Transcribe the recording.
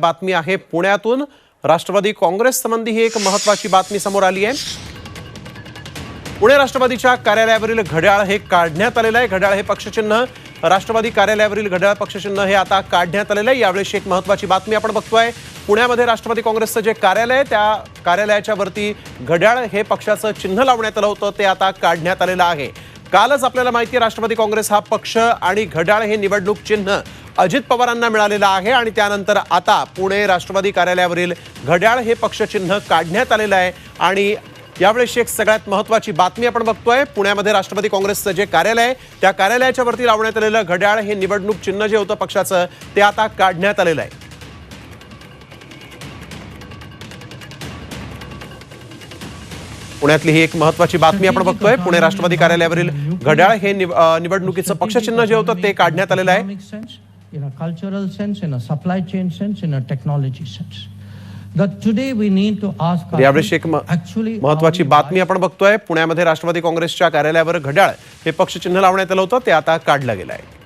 बातमी आहे पुण्यातून. राष्ट्रवादी काँग्रेस संबंधी ही एक महत्वाची बातमी समोर आली आहे. पुणे राष्ट्रवादीच्या कार्यालयावरील घड्याळ हे काढण्यात आलेलं आहे. घड्याळ हे पक्षचिन्ह. राष्ट्रवादी कार्यालयावरील घड्याळ पक्षचिन्ह हे आता काढण्यात आलेलं आहे. यावेळेस एक महत्वाची बातमी आपण बघतोय. पुण्यामध्ये राष्ट्रवादी काँग्रेसचं जे कार्यालय आहे त्या कार्यालयाच्या वरती घड्याळ हे पक्षाचं चिन्ह लावण्यात आलं होतं. ते आता काढण्यात आलेलं आहे. कालच आपल्याला माहिती आहे राष्ट्रवादी काँग्रेस हा पक्ष आणि घड्याळ हे निवडणूक चिन्ह. अजित पवारांना मिळालेलं आहे आणि त्यानंतर आता पुणे राष्ट्रवादी कार्यालयावरील घड्याळ हे पक्षचिन्ह काढण्यात आलेलं आहे. आणि यावेळेस एक सगळ्यात महत्वाची बातमी आपण बघतोय. पुण्यामध्ये राष्ट्रवादी काँग्रेसचं जे कार्यालय आहे त्या कार्यालयाच्या वरती लावण्यात आलेलं घड्याळ हे निवडणूक चिन्ह जे होतं पक्षाचं ते आता काढण्यात आलेलं आहे. पुण्यातली ही एक महत्वाची बातमी आपण बघतोय. पुणे राष्ट्रवादी कार्यालयावरील घड्याळ हे निवडणुकीचं पक्षचिन्ह जे होतं ते काढण्यात आलेलं आहे. In a cultural sense, in a supply chain sense, in a technology sense. That today we need to ask यावेळेस एक महत्वाची बातमी आपण बघतोय पुण्यामध्ये राष्ट्रवादी काँग्रेसच्या कार्यालयावर घड्याळ हे पक्षचिन्ह लावण्यात आलं होतं ते आता काढलं गेलं आहे